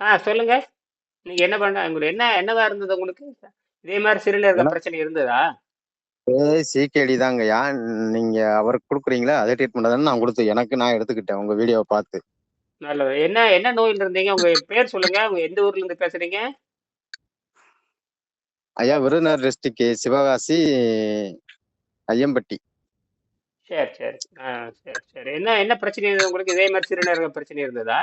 ஆ சொல்லுங்க. நீங்க என்ன பண்ண உங்களுக்கு என்ன என்னவா இருந்தது உங்களுக்கு? இதே மாதிரி எனக்கு பிரச்சனை இருந்ததா? சிகேடி தாங்கய்யா நீங்க அவருக்கு கொடுக்குறீங்களா? அதே ட்ரீட்மெண்ட் தானே நான் கொடுத்து எனக்கு நான் எடுத்துக்கிட்டேன் உங்க வீடியோவை பார்த்து. நல்லது. என்ன என்ன நோயில் இருந்தீங்க உங்க பேர் சொல்லுங்க. உங்க எந்த ஊர்ல இருந்து பேசுறீங்க? ஐயா விருதுநகர் டிஸ்ட்ரிக்ட் சிவகாசி ஐயம்பட்டி. சரி சரி. ஆ சரி சரி. என்ன என்ன பிரச்சனை இருந்தது உங்களுக்கு? இதே மாதிரி சிறுநீரக பிரச்சனை இருந்ததா?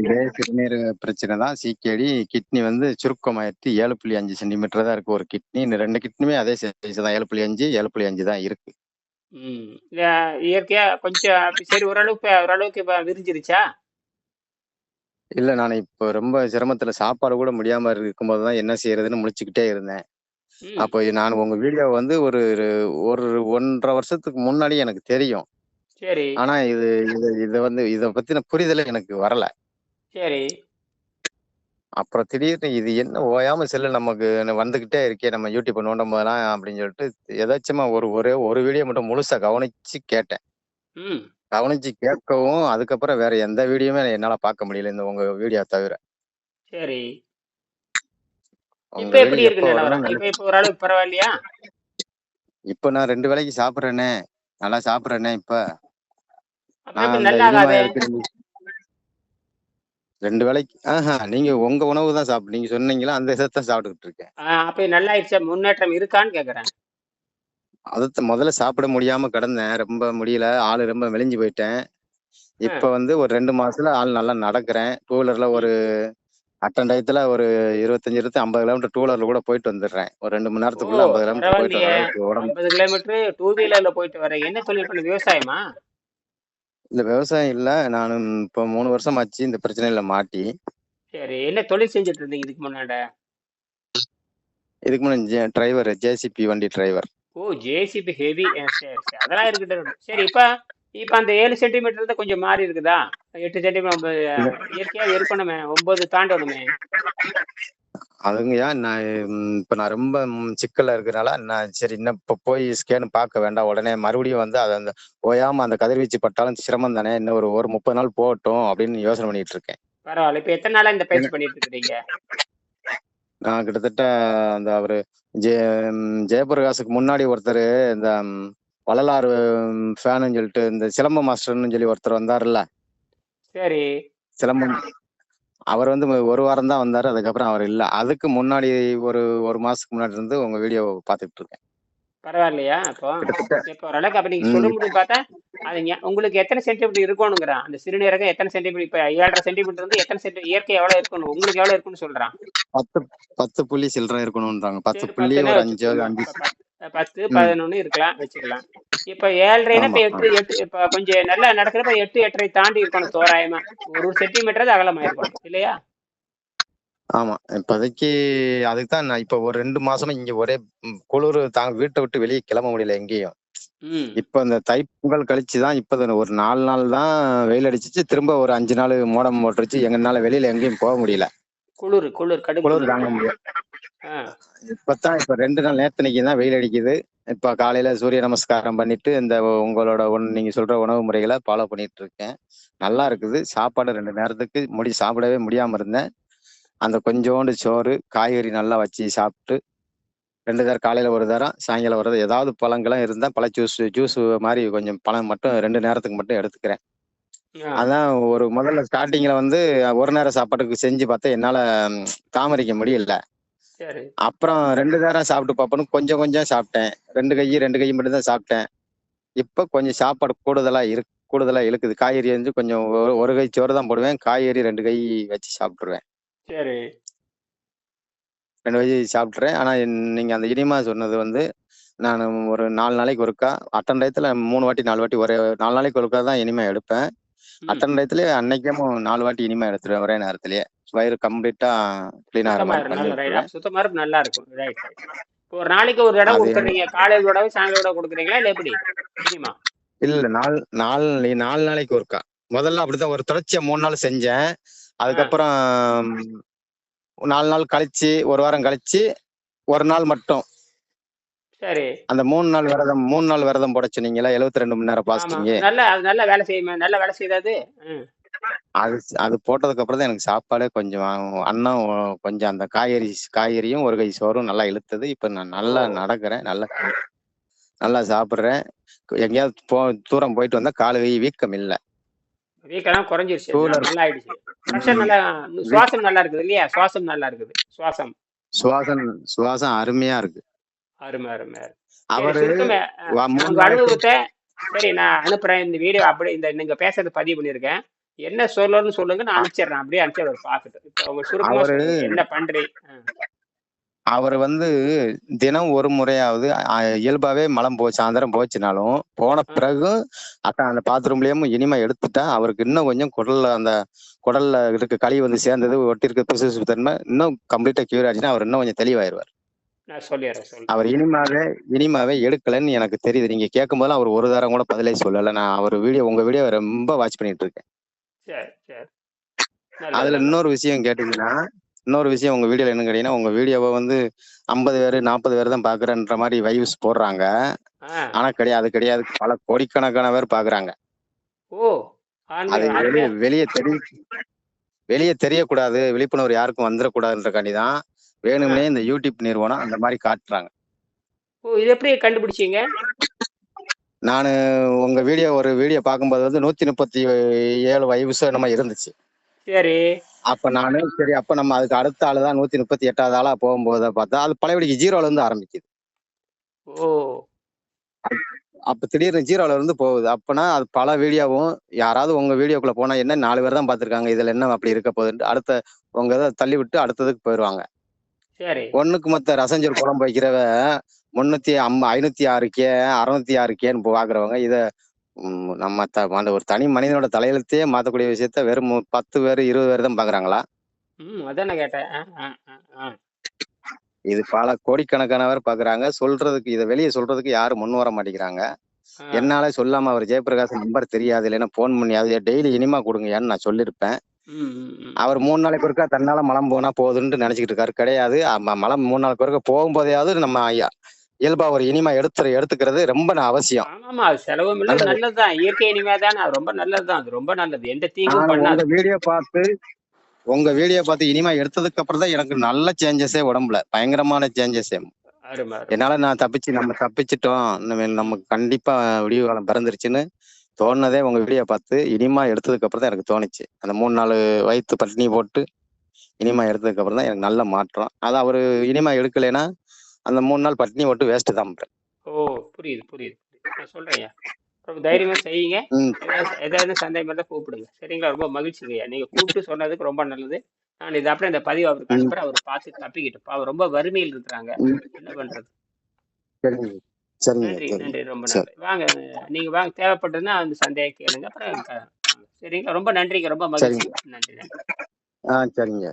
இதே சிறுநீரக பிரச்சனை தான். சிகேடி கிட்னி வந்து சுருக்கமாயிடுச்சு ஏழு புள்ளி அஞ்சு சென்டிமீட்டர் தான் இருக்கு ஒரு கிட்னி. இந்த ரெண்டு கிட்னியுமே அதே சைஸ் தான். ஏழு புள்ளி அஞ்சு ஏழு புள்ளி அஞ்சு தான் இருக்கு. ம். இயற்கையா கொஞ்சம் சரி ஓரளவுக்கு ஓரளவுக்கு இப்ப விரிஞ்சிருச்சா? இல்ல நான் இப்போ ரொம்ப சிரமத்துல சாப்பாடு கூட முடியாம இருக்கும்போது தான் என்ன செய்யறதுன்னு முழிச்சுக்கிட்டே இருந்தேன். அப்போ நான் உங்க வீடியோ வந்து ஒரு ஒரு ஒன்றரை வருஷத்துக்கு முன்னாடி எனக்கு தெரியும். சரி. ஆனா இது இது இதை வந்து இதை பத்தின புரிதல் எனக்கு வரல. சரி. அப்புறம் திடீர்னு இது என்ன ஓயாம செல்லு நமக்கு வந்துகிட்டே இருக்கே நம்ம யூடியூப் நோண்டும் போதெல்லாம் அப்படின்னு சொல்லிட்டு எதாச்சுமா ஒரு ஒரே ஒரு வீடியோ மட்டும் முழுசா கவனிச்சு கேட்டேன். கவனிச்சு கேட்கவும் அதுக்கப்புறம் வேற எந்த வீடியோமே என்னால பார்க்க முடியல இந்த உங்க வீடியோ தவிர. சரி. இப்ப எப்படி இருக்கு நிலவரம் இப்ப ஓரளவுக்கு பரவாயில்லையா? இப்ப நான் ரெண்டு வேளைக்கு சாப்பிடுறேனே. நல்லா சாப்பிடுறேனே இப்ப. ரெண்டு வேளைக்கு ஆஹா நீங்க உங்க உணவு தான் சாப்பிடு நீங்க சொன்னீங்களா அந்த இதை தான் சாப்பிட்டுக்கிட்டு இருக்கேன். அப்ப நல்லா ஆயிடுச்சா முன்னேற்றம் இருக்கான்னு கேக்குறேன். அதை முதல்ல சாப்பிட முடியாம கிடந்தேன். ரொம்ப முடியல. ஆளு ரொம்ப மெலிஞ்சு போயிட்டேன். இப்ப வந்து ஒரு ரெண்டு மாசத்துல ஆள் நல்லா நடக்கிறேன். டூ வீலர்ல ஒரு. அட்டன் டயத்துல ஒரு இருபத்தஞ்சு இருபத்தி ஐம்பது கிலோமீட்டர் டூ வீலர்ல கூட போயிட்டு வந்துடுறேன். ஒரு ரெண்டு மணி நேரத்துக்குள்ள ஐம்பது கிலோமீட்டர் போயிட்டு ஐம்பது கிலோமீட்டர் டூ வீலர்ல போயிட்டு வரேன். என்ன தொழில் விவசாயமா? இல்ல விவசாயம் இல்ல. நானும் இப்போ மூணு வருஷம் ஆச்சு. இந்த பிரச்சனையில மாட்டி. சரி என்ன தொழில் செஞ்சுட்டு இருந்தீங்க இதுக்கு முன்னாட? இதுக்கு முன்னாடி டிரைவர் ஜேசிபி வண்டி டிரைவர் ஓ ஜேசிபி ஹெவி அதெல்லாம் இருக்கட்டும். சரி இப்ப இப்ப அந்த ஏழு சென்டிமீட்டர் தான் கொஞ்சம் மாறி இருக்குதா? எட்டு சென்டிமீட்டர் இயற்கையா இருக்கணுமே ஒன்பது தாண்டணுமே. அதுங்கய்யா நான் இப்ப நான் ரொம்ப ம், சிக்கல்ல இருக்கிறனால நான் சரி இன்னும் இப்ப போய் ஸ்கேன் பார்க்க வேண்டாம். உடனே மறுபடியும் வந்து அதை அந்த ஓயாம அந்த கதிர்வீச்சு பட்டாலும் சிரமம் தானே இன்னும் ஒரு ஒரு முப்பது நாள் போகட்டும் அப்படின்னு யோசனை பண்ணிட்டு இருக்கேன். பரவாயில்ல. இப்ப எத்தனை நாளா இந்த பயிற்சி பண்ணிட்டு இருக்கிறீங்க? நான் கிட்டத்தட்ட அந்த அவரு ஜெய ஜெயபிரகாஷுக்கு முன்னாடி ஒருத்தர் இந்த வள்ளலார் ஃபேனுன்னு சொல்லிட்டு இந்த சிலம்ப மாஸ்டர்னு சொல்லி ஒருத்தர் வந்தாருல்ல. சரி. சிலம்பம் அவர் வந்து ஒரு வாரம் தான் வந்தாரு அதுக்கப்புறம் அவர் இல்ல. அதுக்கு முன்னாடி ஒரு ஒரு மாசத்துக்கு முன்னாடி இருந்து உங்க வீடியோ பார்த்துட்டு இருக்கேன். பரவாயில்லையா? அப்போ கிட்டத்தட்ட. இப்போ ஓரளவுக்கு அப்ப நீங்க சொல்லும்போது பார்த்தா அது உங்களுக்கு எத்தனை சென்டிமீட்டர் இருக்கணுங்கிறான் அந்த சிறுநீரகம் எத்தனை சென்டிமீட்டர் இப்ப ஏழரை சென்டிமீட்டர் இருந்து எத்தனை சென்டி இயற்கை எவ்வளவு இருக்கணும் உங்களுக்கு எவ்வளவு இருக்குன்னு சொல்றான்? பத்து பத்து புள்ளி சில்லறை இருக்கணும்ன்றாங்க. பத்து புள்ளி ஒரு அஞ்சு அஞ்சு. இப்ப பத்து பதினொன்னு இருக்கலாம் வச்சுக்கலாம். இப்ப ஏழரைனா இப்ப எட்டு எட்டு இப்ப கொஞ்சம் நல்லா நடக்கிறப்ப எட்டு எட்டரை தாண்டி இருக்கணும் தோராயமா. ஒரு ஒரு சென்டிமீட்டர் அகலமா இருக்கணும் இல்லையா? ஆமா. இப்போதைக்கு அதுக்கு தான் நான் இப்ப ஒரு ரெண்டு மாசமா இங்க ஒரே குளிர் தாங்க வீட்டை விட்டு வெளியே கிளம்ப முடியல எங்கேயும். இப்ப இந்த தைப்பொங்கல் கழிச்சு தான் இப்ப ஒரு நாலு நாள் தான் வெயில் அடிச்சிச்சு திரும்ப ஒரு அஞ்சு நாள் மோடம் போட்டுருச்சு எங்கனால வெளியில எங்கேயும் போக முடியல. குளிர் குளிர் கடும் குளிர். தாங்க முடியல. இப்பதான் இப்ப ரெண்டு நாள் நேத்தனைக்கு தான் வெயில் அடிக்குது. இப்ப காலையில சூரிய நமஸ்காரம் பண்ணிட்டு இந்த உங்களோட ஒன் நீங்க சொல்ற உணவு முறைகளை ஃபாலோ பண்ணிட்டு இருக்கேன். நல்லா இருக்குது. சாப்பாடு ரெண்டு நேரத்துக்கு முடி சாப்பிடவே முடியாம இருந்தேன். அந்த கொஞ்சோண்டு சோறு காய்கறி நல்லா வச்சு சாப்பிட்டு ரெண்டு தரம் காலையில ஒரு தரம் சாயங்காலம் ஒரு தரம் ஏதாவது பழங்களும் இருந்தா பழ ஜூஸ் ஜூஸ் மாதிரி கொஞ்சம் பழம் மட்டும் ரெண்டு நேரத்துக்கு மட்டும் எடுத்துக்கிறேன். அதான் ஒரு முதல்ல ஸ்டார்டிங்ல வந்து ஒரு நேரம் சாப்பாட்டுக்கு செஞ்சு பார்த்தா என்னால தாமரிக்க முடியல. அப்புறம் ரெண்டு நேரம் சாப்பிட்டு பார்ப்போன்னு கொஞ்சம் கொஞ்சம் சாப்பிட்டேன். ரெண்டு கை ரெண்டு கை மட்டும் தான் சாப்பிட்டேன். இப்போ கொஞ்சம் சாப்பாடு கூடுதலா இருக்கு கூடுதலா இழுக்குது. காய்கறி வந்து கொஞ்சம் ஒரு கை சோறு தான் போடுவேன். காய்கறி ரெண்டு கை வச்சு சாப்பிட்டுருவேன். சரி. ரெண்டு கை சாப்பிட்றேன் ஆனா என்- நீங்க அந்த இனிமா சொன்னது வந்து நான் ஒரு நாலு நாளைக்கு ஒருக்கா அட்டன் டயத்துல மூணு வாட்டி நாலு வாட்டி ஒரே நாலு நாளைக்கு ஒருக்கா தான் இனிமே எடுப்பேன். அட்டன் டயத்துல அன்னைக்கும் நாலு வாட்டி இனிமே எடுத்துருவேன் ஒரே நேரத்திலேயே. வயிறு கம்ப்ளீட்டா கிளீன் இருக்கும் சுத்தமா இருக்கும் நல்லா இருக்கும். ரைட் ஒரு நாளைக்கு ஒரு தடவை கொடுக்குறீங்க காலையில் தடவை சாயங்காலம் கொடுக்குறீங்களா இல்லை எப்படி? தெரியுமா? இல்ல நாலு நாலு நாலு நாளைக்கு ஒருக்கா. முதல்ல அப்படிதான் ஒரு தொடர்ச்சியா மூணு நாள் செஞ்சேன். அதுக்கப்புறம் நாலு நாள் கழிச்சு ஒரு வாரம் கழிச்சு ஒரு நாள் மட்டும். சரி. அந்த மூணு நாள் விரதம் மூணு நாள் விரதம் போட சொன்னீங்களா எழுபத்தி ரெண்டு மணி நேரம் பாஸ்டிங்கு. நல்லா அது நல்லா வேலை செய்யுமா நல்லா வேலை செய்தாது ம். அது அது போட்டதுக்கு அப்புறம் தான் எனக்கு சாப்பாடே கொஞ்சம் அன்னம் கொஞ்சம் அந்த காய்கறி காய்கறியும் ஒரு கை சோறும் நல்லா இழுத்தது. இப்ப நான் நல்லா. நடக்கிறேன். நல்லா நல்லா சாப்பிடுறேன். எங்கேயாவது போ தூரம் போயிட்டு வந்தா கால் கை வீக்கம் இல்ல. வீக்கெல்லாம் குறைஞ்சிருச்சு. நல்லா ஆயிடுச்சு நல்லா சுவாசம் நல்லா இருக்குது இல்லையா? சுவாசம் நல்லா இருக்குது. சுவாசம். சுவாசம் சுவாசம் அருமையா இருக்கு. அருமை அருமை அவரு அனுபவத்தை சரி நான் அனுப்புறேன். இந்த வீடியோ அப்படி இந்த நீங்க பேசுறது பதிவு பண்ணிருக்கேன் என்ன சொல்லணும்னு சொல்லுங்க நான் அனுப்பிச்சிடுறேன். அப்படியே அனுப்பிச்சு இப்போ சுருக்கமா சொல்லுங்க. என்ன பண்றீங்க. அவர் வந்து தினம் ஒரு முறையாவது இயல்பாவே மலம் போ சாயந்தரம் போச்சுனாலும் போன பிறகு அக்கா அந்த பாத்ரூம்லயும் இனிமே எடுத்துட்டா அவருக்கு இன்னும் கொஞ்சம் குடல்ல அந்த குடல்ல இருக்க களி வந்து சேர்ந்தது ஒட்டி இருக்க பிசுபிசு தன்மை இன்னும் கம்ப்ளீட்டா கியூர் ஆச்சுன்னா அவர் இன்னும் கொஞ்சம் தெளிவாயிருவார். அவர் இனிமாவே இனிமாவே எடுக்கலன்னு எனக்கு தெரியுது. நீங்க கேட்கும் போது அவர் ஒரு தரம் கூட பதிலே சொல்லல. நான் அவர் வீடியோ உங்க வீடியோ ரொம்ப வாட்ச் பண்ணிட்டு இருக்கேன். அதுல. இன்னொரு விஷயம் கேட்டீங்கன்னா இன்னொரு விஷயம் உங்க வீடியோல என்ன கேட்டீங்கன்னா உங்க வீடியோவை வந்து ஐம்பது பேர் நாற்பது பேர் தான் பாக்குறேன்ற மாதிரி வைவ்ஸ் போடுறாங்க. ஆனா கிடையாது கிடையாது. பல கோடிக்கணக்கான பேர் பாக்குறாங்க. ஓ அது வெளியே. வெளியே தெரிய வெளியே தெரியக்கூடாது. விழிப்புணர்வு யாருக்கும் வந்துடக்கூடாதுன்றக்காண்டி தான் வேணும்னே இந்த யூடியூப் நிறுவனம் அந்த மாதிரி காட்டுறாங்க. ஓ இது எப்படி கண்டுபிடிச்சீங்க? நான் உங்க வீடியோ ஒரு வீடியோ பார்க்கும்போது வந்து நூத்தி முப்பத்தி ஏழு வயசு நம்ம இருந்துச்சு. சரி. அப்ப நானு சரி அப்ப நம்ம அதுக்கு அடுத்த ஆளு தான் நூத்தி முப்பத்தி எட்டாவது ஆளா போகும்போது பார்த்தா அது பழையபடிக்கு ஜீரோல இருந்து ஆரம்பிக்குது. ஓ. அப்ப திடீர்னு ஜீரோல இருந்து போகுது. அப்பனா அது பல வீடியோவும் யாராவது உங்க வீடியோக்குள்ள போனா என்ன நாலு பேர் தான் பார்த்திருக்காங்க இதுல என்ன அப்படி இருக்க போகுதுன்ட்டு அடுத்த உங்க இதை தள்ளி விட்டு அடுத்ததுக்கு போயிடுவாங்க சரி. ஒண்ணுக்கு மொத்த ரசஞ்சல் குழம்பு வைக்கிறவ முன்னூத்தி அம் ஐநூத்தி ஆறுக்கே அறுநூத்தி ஆறுக்கேன்னு பாக்குறவங்க இத நம்ம த அந்த ஒரு தனி மனிதனோட தலையெழுத்தையே மாத்தக்கூடிய விஷயத்த வெறும் பத்து பேர் இருபது பேர் தான் பாக்குறாங்களா? அதான் கேட்டேன். இது பல கோடிக்கணக்கானவர் பாக்குறாங்க. சொல்றதுக்கு இதை வெளியே சொல்றதுக்கு யாரும் முன் வர மாட்டேங்கிறாங்க. என்னால சொல்லாம அவர் ஜெயபிரகாஷ் நம்பர் தெரியாது இல்லைன்னா போன் பண்ணி அது டெய்லி இனிமா கொடுங்கன்னு நான் சொல்லியிருப்பேன். அவர் மூணு நாளைக்கு ஒருக்கா தன்னால மலம் போனா போதுன்ட்டு நினைச்சுக்கிட்டு இருக்காரு. கிடையாது. மலம் மூணு நாளைக்கு ஒருக்கா போகும்போதையாவது நம்ம ஐயா- இயல்பா ஒரு இனிமா எடுத்து எடுத்துக்கிறது ரொம்ப நான் அவசியம். ஆமாமா அது செலவும் இல்ல நல்லது. நல்லதுதான். இயற்கை இனிமே தானே அது ரொம்ப நல்லதுதான். அது ரொம்ப நல்லது. எந்த தீங்கும் பண்ணாது. வீடியோ பார்த்து உங்க வீடியோ பார்த்து இனிமா எடுத்ததுக்கு அப்புறம் தான் எனக்கு நல்ல சேஞ்சஸே உடம்புல பயங்கரமான சேஞ்சஸே. என்னால நான் தப்பிச்சு நம்ம தப்பிச்சிட்டோம். நமக்கு கண்டிப்பா விடிவு காலம் பிறந்துருச்சுன்னு தோணுனதே உங்க வீடியோ பார்த்து இனிமா எடுத்ததுக்கு அப்புறம் தான் எனக்கு தோணுச்சு. அந்த மூணு நாலு வயிற்று பட்டினி போட்டு இனிமா எடுத்ததுக்கு அப்புறம் தான் எனக்கு நல்ல மாற்றம். அது அவரு இனிமா எடுக்கலைன்னா அந்த மூணு நாள் பட்டினி போட்டு வேஸ்ட் தான். ஓ புரியுது புரியுது. நான் சொல்றேன்யா ரொம்ப தைரியமா செய்யுங்க. ஏதாவது சந்தேகம் இருந்தா கூப்பிடுங்க. சரிங்களா? ரொம்ப மகிழ்ச்சிங்கய்யா நீங்க கூப்பிட்டு சொன்னதுக்கு ரொம்ப நல்லது. நான் இது அப்படியே இந்த பதிவு அவருக்கு. அனுப்புறேன். அவர் பார்த்து தப்பிக்கிட்டு அவர் ரொம்ப வறுமையில் இருக்கிறாங்க. என்ன பண்றது? நன்றி நன்றி. ரொம்ப. நன்றி. வாங்க நீங்க வாங்க. தேவைப்பட்டதுன்னா அந்த சந்தேகம் கேளுங்க. அப்புறம். சரிங்களா? ரொம்ப நன்றிங்க. ரொம்ப மகிழ்ச்சி நன்றி நன்றி. ஆ சரிங்க